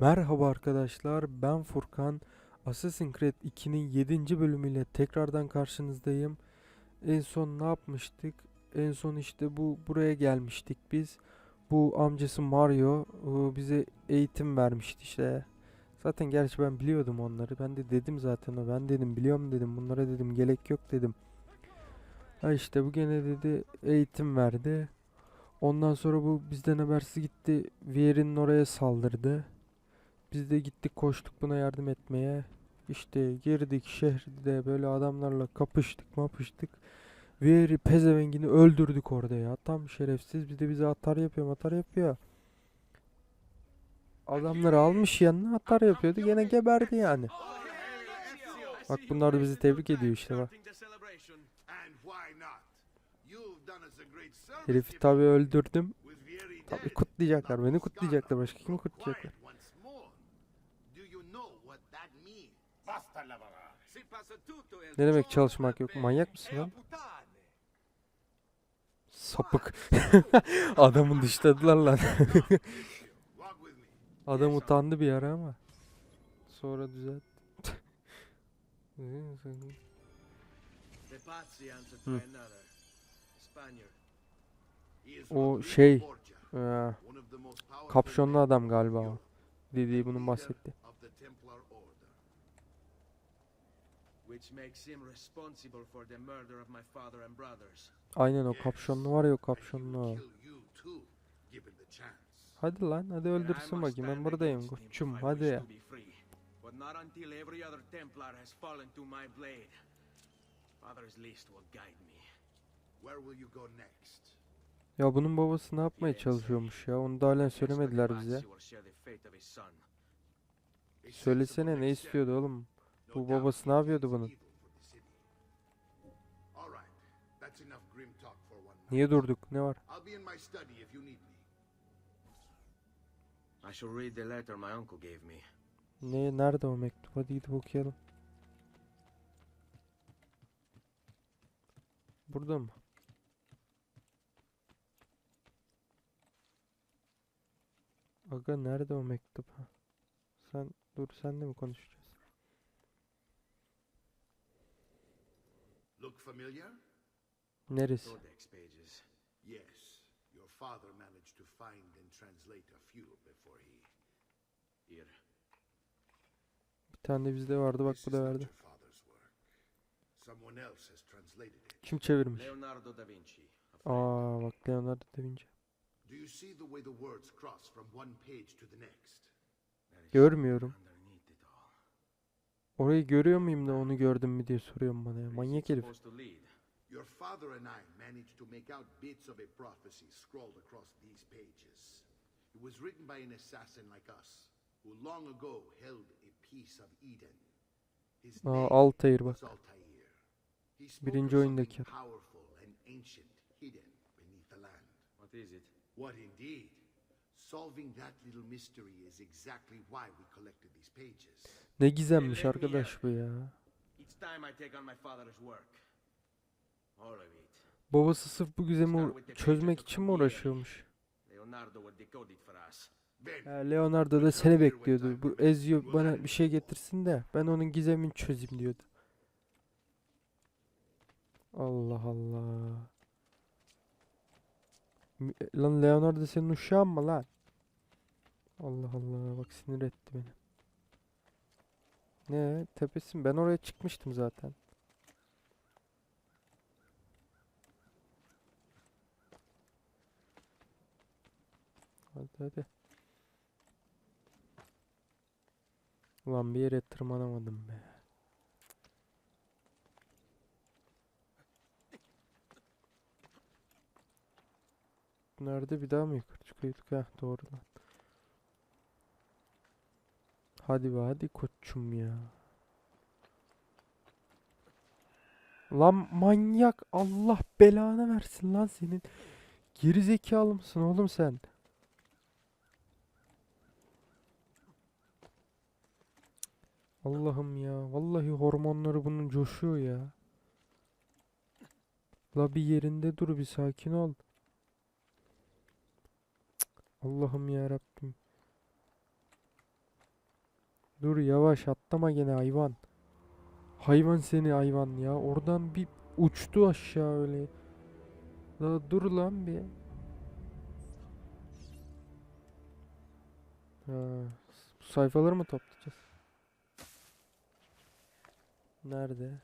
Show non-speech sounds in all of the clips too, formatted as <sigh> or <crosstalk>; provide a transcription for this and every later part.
Merhaba arkadaşlar, ben Furkan. Assassin's Creed 2'nin 7. bölümüyle tekrardan karşınızdayım. En son ne yapmıştık? En son işte bu buraya gelmiştik biz. Bu amcası Mario e, bize eğitim vermişti işte. Zaten gerçi ben biliyordum onları. Ben de dedim zaten o. Ben dedim biliyorum dedim. Bunlara dedim gerek yok dedim. Ha işte bu gene dedi eğitim verdi. Ondan sonra bu bizden habersiz gitti. Vier'in oraya saldırdı. Biz de gittik koştuk buna yardım etmeye. İşte girdik şehirde böyle adamlarla kapıştık mapıştık. Veri pezevengini öldürdük orada ya. Tam şerefsiz bir de bize atar yapıyor atar yapıyor. Adamları almış yanına atar yapıyordu gene geberdi yani. Bak bunlar da bizi tebrik ediyor işte bak. Herifi tabi öldürdüm. Tabi kutlayacaklar beni kutlayacaklar başka kimi kutlayacaklar. Ne demek çalışmak yok manyak mısın lan? Sapık. <laughs> Adamın dışladılar lan. <laughs> Adam utandı bir ara ama. Sonra düzelt. <laughs> Hı. O şey, eee, kapşonlu adam galiba o. Dediği bunun bahsetti. Which makes him responsible for the murder of my father and brothers. Aynen o kapşonlu var ya o kapşonlu. Hadi lan hadi öldürsün bakayım ben buradayım koçum hadi ya. But not until every other Templar has fallen to my blade. Father's list will guide me. Where will you go next? Ya bunun babası ne yapmaya çalışıyormuş ya onu da halen söylemediler bize. Söylesene ne istiyordu oğlum? Bu babası ne yapıyordu bunun? Niye durduk ne var? I shall read the letter my uncle gave me. Ne nerede o mektup hadi gidip okuyalım. Burada mı? Aga nerede o mektup? Ha? Sen dur senle mi konuşacağız? Look familiar? Neresi? Codex pages. Yes. Your father managed to find and translate a few before he. Here. Bir tane de bizde vardı bak bu da verdi. your father's work. Someone else has translated it. Kim çevirmiş? Leonardo da Vinci. Aa bak Leonardo da Vinci. Do you see the way the words cross from one page to the next? There is Görmüyorum. Orayı görüyor muyum da onu gördüm mü diye soruyorum bana ya. Manyak herif. Your father and I managed to make out bits of a prophecy scrawled across these pages. It was written by an assassin like us, who long ago held a piece of Eden. His Aa name Altair bak. was Altair. He spoke Birinci of oyundaki powerful and ancient hidden beneath the land. What is it? What indeed? Solving that little mystery is exactly why we collected these pages. Ne gizemmiş me arkadaş bu ya. Babası sırf bu gizemi çözmek için mi uğraşıyormuş? Ya Leonardo da seni bekliyordu. Bu Ezio bana bir şey getirsin de ben onun gizemini çözeyim diyordu. Allah Allah. Mi- Lan Leonardo senin uşağın mı lan? Allah Allah bak sinir etti beni. Ne tepesin ben oraya çıkmıştım zaten. Hadi hadi. Ulan bir yere tırmanamadım be. Nerede bir daha mı yukarı çıkıyorduk? Heh doğru lan. Hadi be hadi koçum ya. Lan manyak Allah belanı versin lan senin. Geri zekalı mısın oğlum sen? Allah'ım ya. Vallahi hormonları bunun coşuyor ya. La bir yerinde dur bir sakin ol. Allah'ım ya Rabbim. Dur yavaş atlama gene hayvan. Hayvan seni hayvan ya. Oradan bir uçtu aşağı öyle. La dur lan bir. Ha, sayfaları mı toplayacağız? Nerede?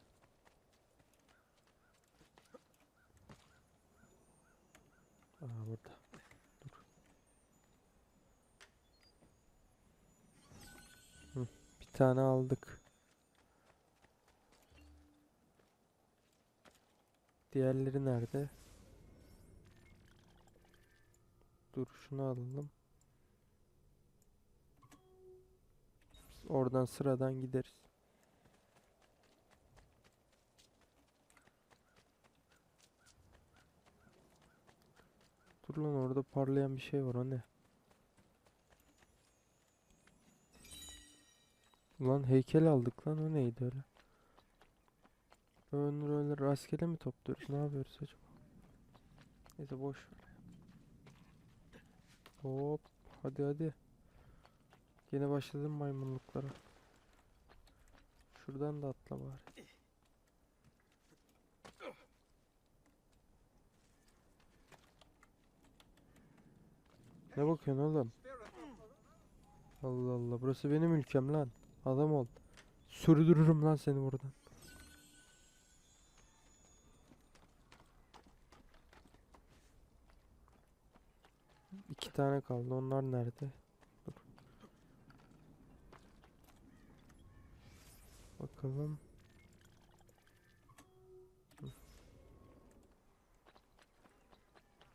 Aa burada. Dur. Hı, bir tane aldık. Diğerleri nerede? Dur şunu alalım. Oradan sıradan gideriz. Dur lan orada parlayan bir şey var o ne? Ulan heykel aldık lan o neydi öyle? Öyle öyle rastgele mi topluyoruz? Ne yapıyoruz acaba? Neyse boş ver. Hop hadi hadi. Yine başladım maymunluklara. Şuradan da atla bari. Ne bakıyorsun oğlum? Allah Allah burası benim ülkem lan. Adam ol. Sürdürürüm lan seni buradan. İki tane kaldı. Onlar nerede? Dur. Bakalım.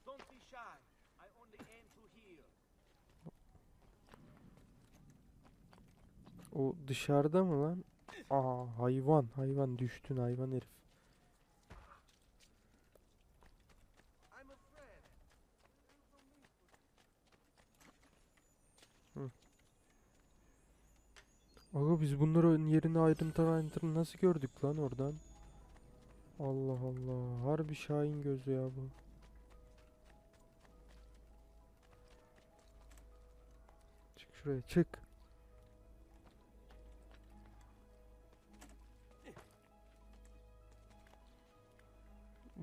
Don't be shy. I only aim to heal. O dışarıda mı lan? Aa hayvan hayvan düştün hayvan herif. Friend. Aga biz bunların yerini ayrıntı ayrıntı nasıl gördük lan oradan? Allah Allah. Harbi şahin gözü ya bu. Çık şuraya çık.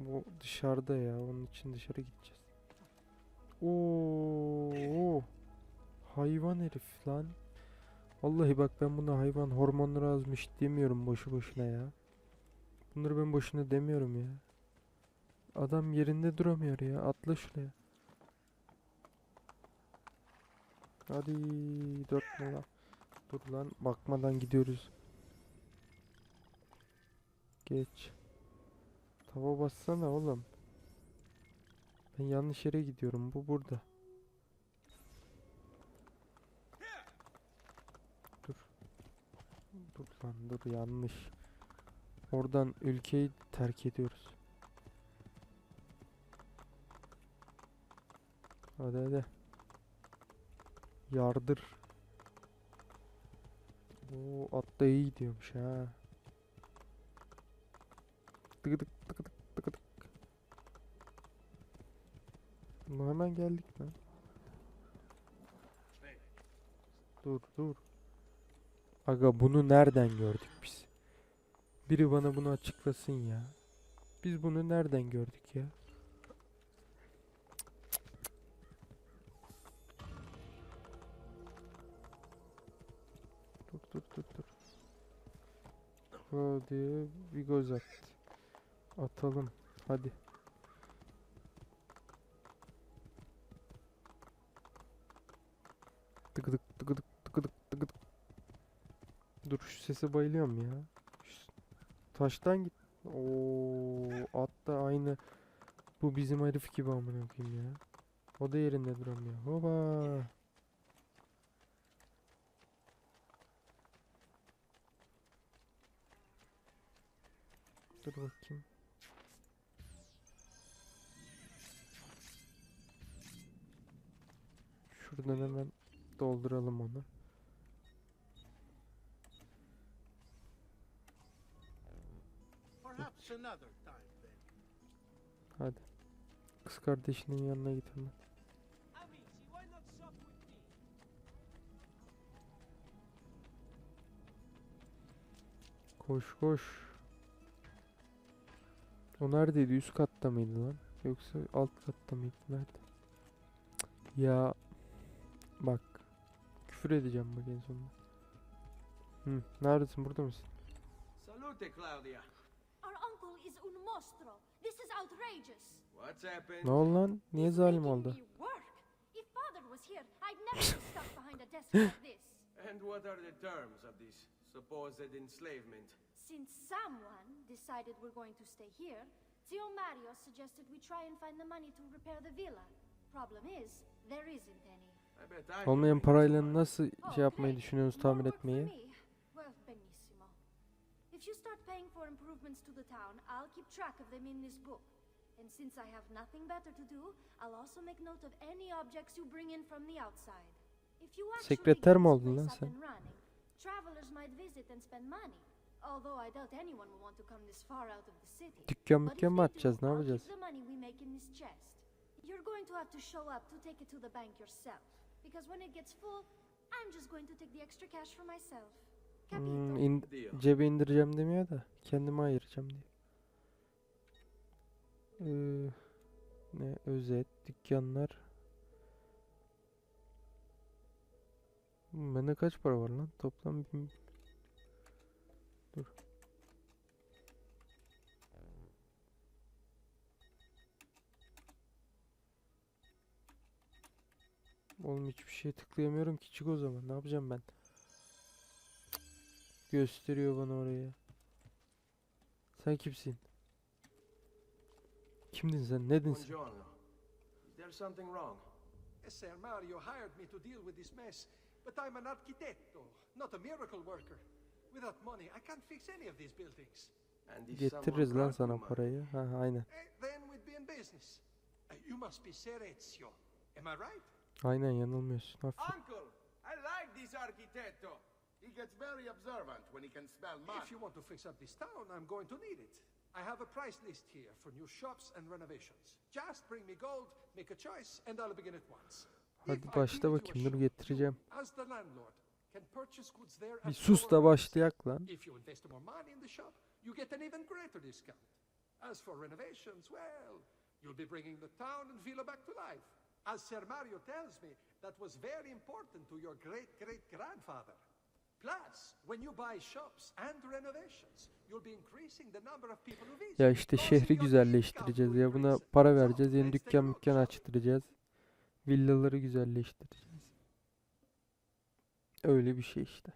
Bu dışarıda ya. Onun için dışarı gideceğiz. Oo, hayvan herif lan. Vallahi bak ben buna hayvan hormonları azmış demiyorum boşu boşuna ya. Bunları ben boşuna demiyorum ya. Adam yerinde duramıyor ya. Atla şuraya. Hadi dört mola. Dur lan bakmadan gidiyoruz. Geç. Tava bassana oğlum. Ben yanlış yere gidiyorum. Bu burada. Dur. Dur lan dur yanlış. Oradan ülkeyi terk ediyoruz. Hadi hadi. Yardır. Oo at da iyi gidiyormuş ha. Tıkıdık tıkıdık tıkıdık. Ama hemen geldik lan. Dur dur. Aga bunu nereden gördük biz? Biri bana bunu açıklasın ya. Biz bunu nereden gördük ya? Dur dur dur dur. Hadi bir göz at. Atalım. Hadi. Tıkıdık tıkıdık tıkıdık tıkıdık. Dur şu sese bayılıyorum ya. Şu taştan git. Oo, at da aynı bu bizim herif gibi amına koyayım ya. O da yerinde duramıyor. Hoba. Dur bakayım. Şuradan hemen dolduralım onu. Hadi. Kız kardeşinin yanına git hemen. Koş koş. O neredeydi? Üst katta mıydı lan? Yoksa alt katta mıydı? Nerede? Ya bak. Küfür edeceğim bak en sonunda. Hı, neredesin? Burada mısın? Salute, Claudia. Our uncle is un mostro. This is outrageous. What's happened? Ne oldu lan? Niye zalim oldu? If father was here, I'd never be stuck behind a desk like <laughs> this. And what are the terms of this supposed enslavement? Since someone decided we're going to stay here, Zio Mario suggested we try and find the money to repair the villa. Problem is, there isn't any. Olmayan parayla nasıl Oh, şey yapmayı great. düşünüyorsunuz tamir etmeyi? If you start paying for improvements to the town, I'll keep track of them in this book. And since I have nothing better to do, I'll also make note of any objects you bring in from the outside. If you Sekreter mi oldun lan sen? running, travelers might visit and spend money. Although I doubt anyone will want to come this far out of the city. Dükkan mükkan mı do, Ne yapacağız? the money we make in this chest. You're going to have to show up to take it to the bank yourself. Because when it gets full, I'm just going to take the extra cash for myself. Hmm, in- cebe indireceğim demiyor da kendime ayıracağım diyor. Ee, ne özet dükkanlar. Bende kaç para var lan? Toplam bin... Dur. Oğlum hiçbir şeye tıklayamıyorum ki çık o zaman. Ne yapacağım ben? Gösteriyor bana oraya. Sen kimsin? Kimdin sen? Nedin sen? Is there something wrong? Yes, Sir Mario hired me to deal with this mess, but I'm an architetto, not a miracle worker. Without money, I can't fix any of these buildings. Getiririz lan sana parayı. Ha aynen. Eh, then we'd be in business. Uh, you must be Serezio. Am I right? Aynen yanılmıyorsun. Aferin. Uncle, I like this architetto. He gets very observant when he can smell mud. If you want to fix up this town, I'm going to need it. I have a price list here for new shops and renovations. Just bring me gold, make a choice, and I'll begin at once. Hadi başla bakayım, dur getireceğim. you, as the landlord, can purchase goods there Bir sus da başlayak lan. If you invest more money in the shop, you get an even greater discount. As for renovations, well, you'll be bringing the town and villa back to life. As Sir Mario tells me, that was very important to your great great grandfather. Plus, when you buy shops and renovations, you'll be increasing the number of people who visit. Ya işte şehri güzelleştireceğiz ya buna para vereceğiz. Yeni dükkan mükkan açtıracağız. Villaları güzelleştireceğiz. Öyle bir şey işte.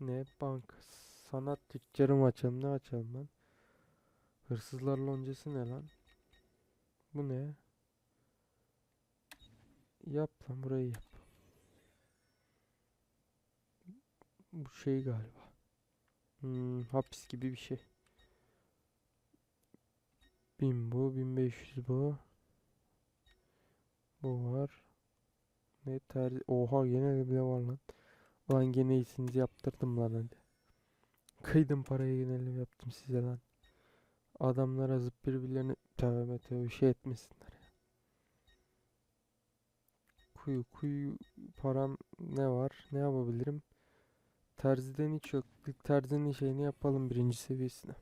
Ne banka sanat tüccarı mı açalım ne açalım lan? Hırsızlar loncası ne lan? Bu ne? Yap lan burayı yap. Bu şey galiba. Hmm, hapis gibi bir şey. 1000 bu, 1500 bu. Bu var. Ne terzi? Oha gene bile var lan. Ulan gene iyisinizi yaptırdım lan hadi. Kıydım parayı gene yaptım size lan. Adamlar azıp birbirlerine tövbe tövbe şey etmesinler ya. Kuyu kuyu param ne var? Ne yapabilirim? Terziden hiç yok. Bir terzinin şeyini yapalım birinci seviyesine.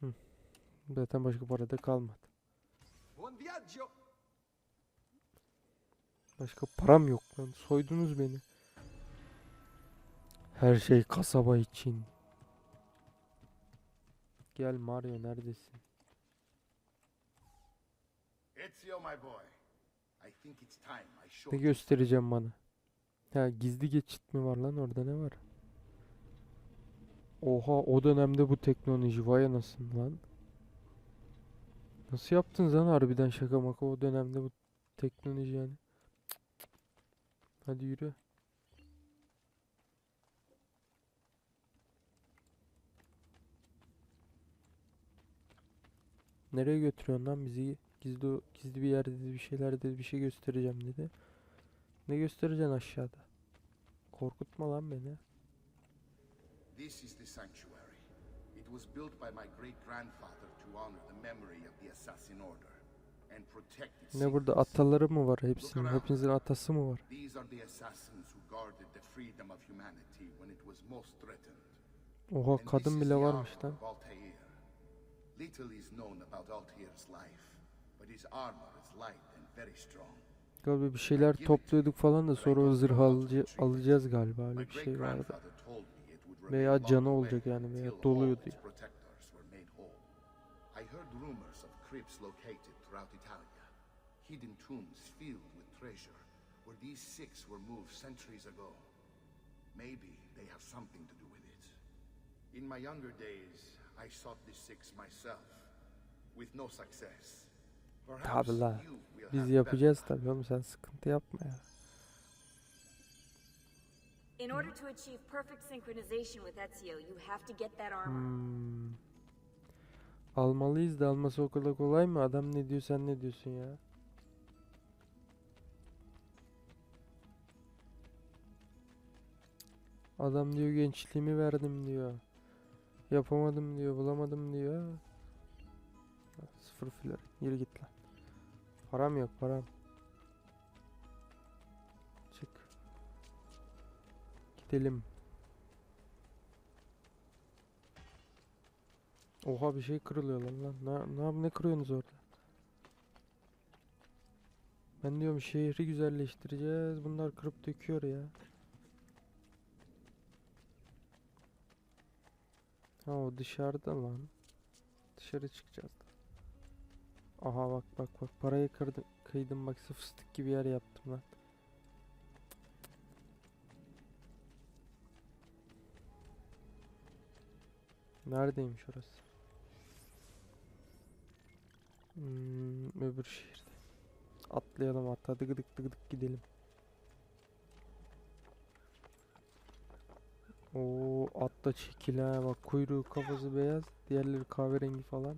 Hı. Zaten başka para da kalmadı. Başka param yok lan. Soydunuz beni. Her şey kasaba için. Gel Mario neredesin? Ezio, my boy. Ne göstereceğim bana? Ha gizli geçit mi var lan orada ne var? Oha o dönemde bu teknoloji vay anasını lan. Nasıl yaptınız lan harbiden şaka maka o dönemde bu teknoloji yani. Hadi yürü. Nereye götürüyorsun lan bizi? Gizli gizli bir yerde dedi bir şeyler dedi bir şey göstereceğim dedi. Ne göstereceksin aşağıda? Korkutma lan beni. This is the sanctuary. It was built by my great grandfather to honor the memory of the assassin order. and protect its Ne burada ataları mı var hepsinin? Hepinizin atası mı var? These are the assassins who guarded the freedom of humanity when it was most threatened. Oha kadın bile varmış lan. Little is known about Altair's life, Galiba bir şeyler topluyorduk falan da sonra o zırhı alıcı, alacağız galiba öyle bir şey vardı. Veya canı olacak yani veya throughout Italia, hidden tombs filled with treasure, where these six were moved centuries ago. Maybe they have something to do with it. In my younger days, I sought the six myself, with no success. Tabi la. Biz yapacağız tabii oğlum sen sıkıntı yapma ya. In order to achieve perfect synchronization with Ezio, you have to get that armor. Hmm. Almalıyız da alması o kadar kolay mı? Adam ne diyor sen ne diyorsun ya? Adam diyor gençliğimi verdim diyor. Yapamadım diyor, bulamadım diyor. Sıfır filan. Yürü git lan. Param yok param. Çık. Gidelim. Oha bir şey kırılıyor lan lan. Ne, ne, ne kırıyorsunuz orada? Ben diyorum şehri güzelleştireceğiz. Bunlar kırıp döküyor ya. Ha o dışarıda lan. Dışarı çıkacağız. Aha bak bak bak parayı kırdı, kıydım bak fıstık gibi yer yaptım lan. Neredeymiş orası? Hmm, öbür şehirde. Atlayalım hatta dıgıdık dıgıdık gidelim. Oo at da çekil ha bak kuyruğu kafası beyaz diğerleri kahverengi falan.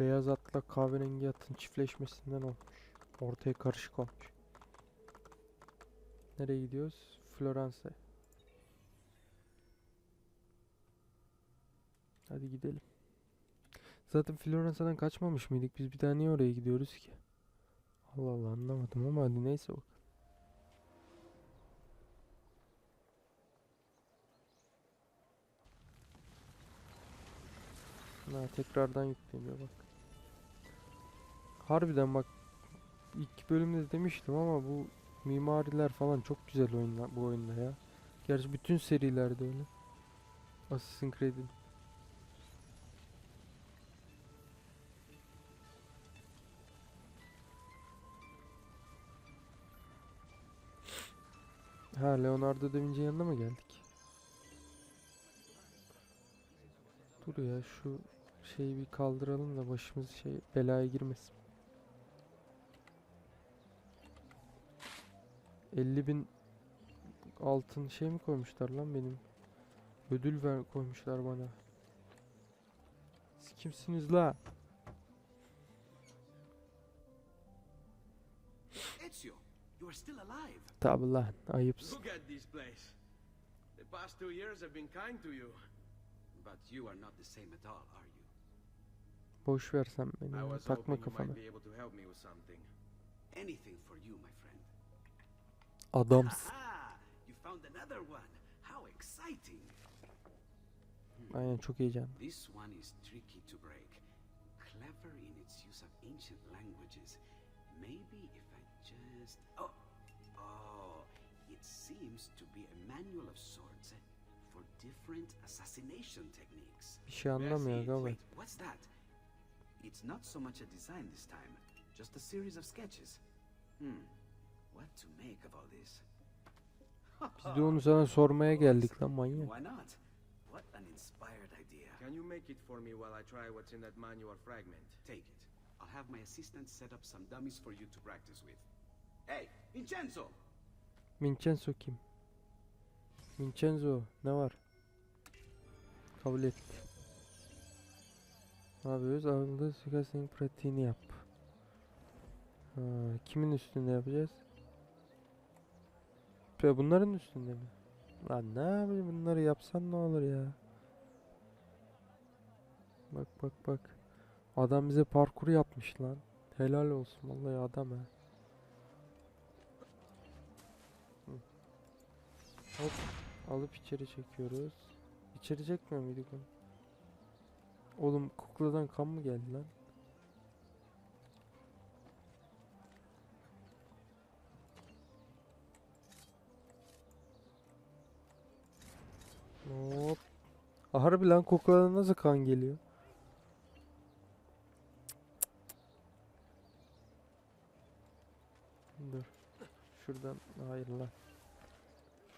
Beyaz atla kahverengi atın çiftleşmesinden olmuş. Ortaya karışık olmuş. Nereye gidiyoruz? Floransa. Hadi gidelim. Zaten Floransa'dan kaçmamış mıydık? Biz bir daha niye oraya gidiyoruz ki? Allah Allah anlamadım ama hadi neyse bak. Ha, tekrardan yükleniyor bak. Harbiden bak ilk bölümde de demiştim ama bu mimariler falan çok güzel oyunlar bu oyunda ya. Gerçi bütün serilerde öyle. Assassin's Creed'in. Ha Leonardo da Vinci'nin yanına mı geldik? Dur ya şu şeyi bir kaldıralım da başımız şey belaya girmesin. 50 bin altın şey mi koymuşlar lan benim? Ödül ver koymuşlar bana. Siz kimsiniz la? Ezio, you are still alive. Tabi lan ayıpsın. Look at this place. The past two years have been kind to you. But you are not the same at all, are you? Boş ver sen beni takma kafana. Anything for you, my friend. Adamsın. Aha! You found another one. How exciting! Aynen çok heyecanlı. This one is tricky to break. Clever in its use of ancient languages. Maybe if I just. Oh! Oh! It seems to be a manual of sorts for different assassination techniques. Bir şey anlamıyor Merci. galiba. Wait, what's that? It's not so much a design this time, just a series of sketches. Hmm. Biz de onu sana sormaya geldik lan manyak. Why not? What an inspired idea. Can you make it for me while I try what's in that manual fragment? Take it. I'll have my assistant set up some dummies for you to practice with. Hey, Vincenzo! Vincenzo kim? Vincenzo ne var? Kabul et. Ne yapıyoruz? Aldığı suikastın pratiğini yap. Ha, kimin üstünde yapacağız? Ya bunların üstünde mi? Lan ne yapayım bunları yapsan ne olur ya? Bak bak bak. Adam bize parkur yapmış lan. Helal olsun vallahi adam ha. Hop alıp içeri çekiyoruz. İçeri çekmiyor muyduk onu? Oğlum kukladan kan mı geldi lan? Harbi lan kukladan nasıl kan geliyor? Dur. Şuradan hayır lan.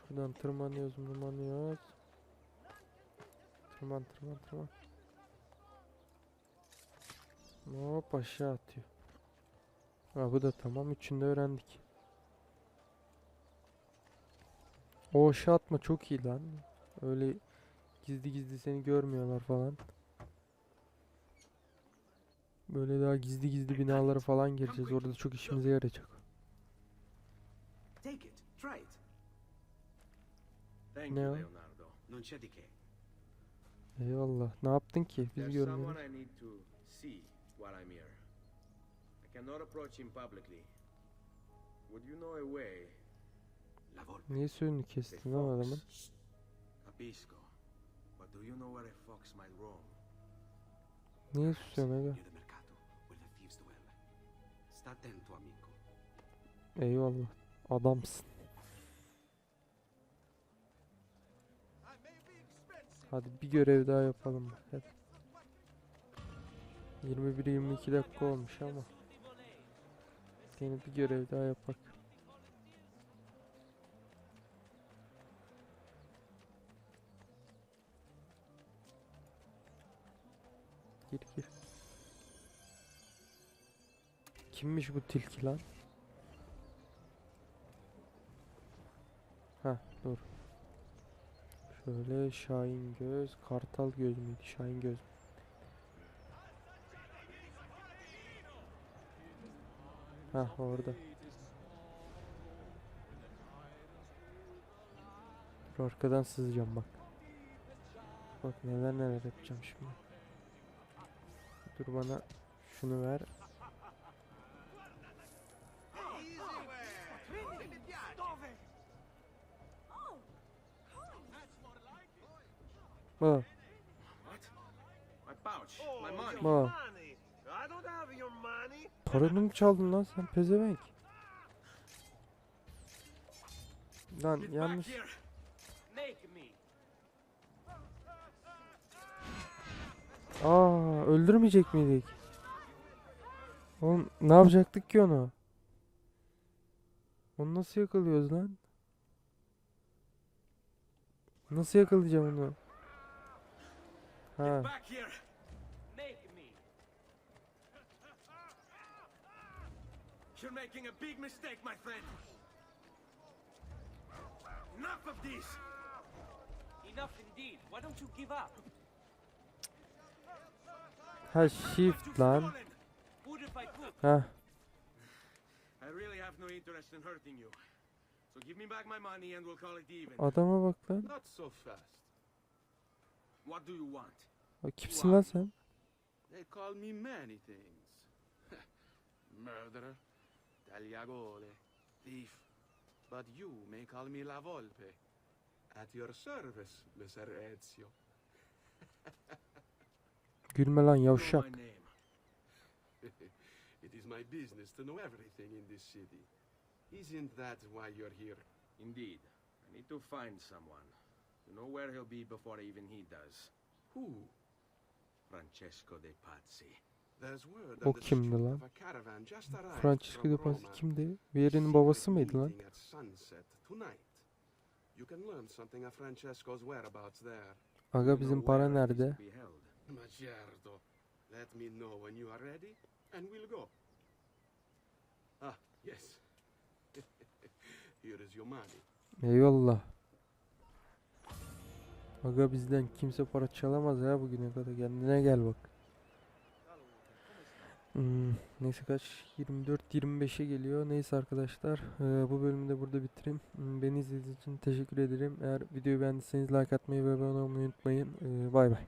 Şuradan tırmanıyoruz, tırmanıyoruz. Tırman, tırman, tırman. Hop aşağı atıyor. Ha bu da tamam. Üçünü de öğrendik. O aşağı atma çok iyi lan. Öyle gizli gizli seni görmüyorlar falan. Böyle daha gizli gizli binalara falan gireceğiz. Orada çok işimize yarayacak. Take it, try it. Thank you, Leonardo. Non c'è di che. Eyvallah. Ne yaptın ki? Biz görmüyoruz. someone I need to see while I'm here. I cannot approach him publicly. Would you know a way? La volpe. Niye suyunu A kestin lan adamın? Capisco. Do you know where a fox might roam? Niye susuyorsun aga? Eyvallah. Adamsın. Hadi bir görev daha yapalım. Hadi. 21-22 dakika olmuş ama. Yine bir görev daha yapak. Gir gir. Kimmiş bu tilki lan? Ha dur. Şöyle Şahin göz, Kartal göz müydü? Şahin göz. Ha orada. Dur arkadan sızacağım bak. Bak neler neler yapacağım şimdi. Dur bana şunu ver. Money. bak. Paranı mı çaldın lan sen pezevenk? Lan yanlış. Aa öldürmeyecek miydik? Oğlum ne yapacaktık ki onu? Onu nasıl yakalıyoruz lan? Nasıl yakalayacağım onu? Ha. You're making a big mistake, my friend. Enough of this! Enough indeed. Why don't you give up? Ha shift lan. Ha. Adama bak lan. What do you want? O kimsin lan sen? They call me many things. <laughs> Murderer, tagliagole, thief. But you may call me La Volpe. At your service, Messer Ezio. <laughs> Gülme lan You yavşak. <laughs> it is my business to know everything in this city. Isn't that why you're here? Indeed. I need to find someone. To know where he'll be before even he does. Who? Francesco de Pazzi. There's word O kimdi lan? of a caravan just arrived Francisco from de Paz Roma. kimdi? Vier'in babası mıydı lan? meeting at sunset tonight. You can learn something of Francesco's whereabouts there. Aga You bizim para nerede? Ma certo. Let me know when you are ready, and we'll go. Ah, yes. <laughs> Here is your money. Eyvallah. Aga bizden kimse para çalamaz ya bugüne kadar. Kendine gel bak. Hmm, neyse kaç? 24-25'e geliyor. Neyse arkadaşlar. eee, bu bölümü de burada bitireyim. Hmm, Beni izlediğiniz için teşekkür ederim. Eğer videoyu beğendiyseniz like atmayı ve abone olmayı unutmayın. Eee, Bay bay.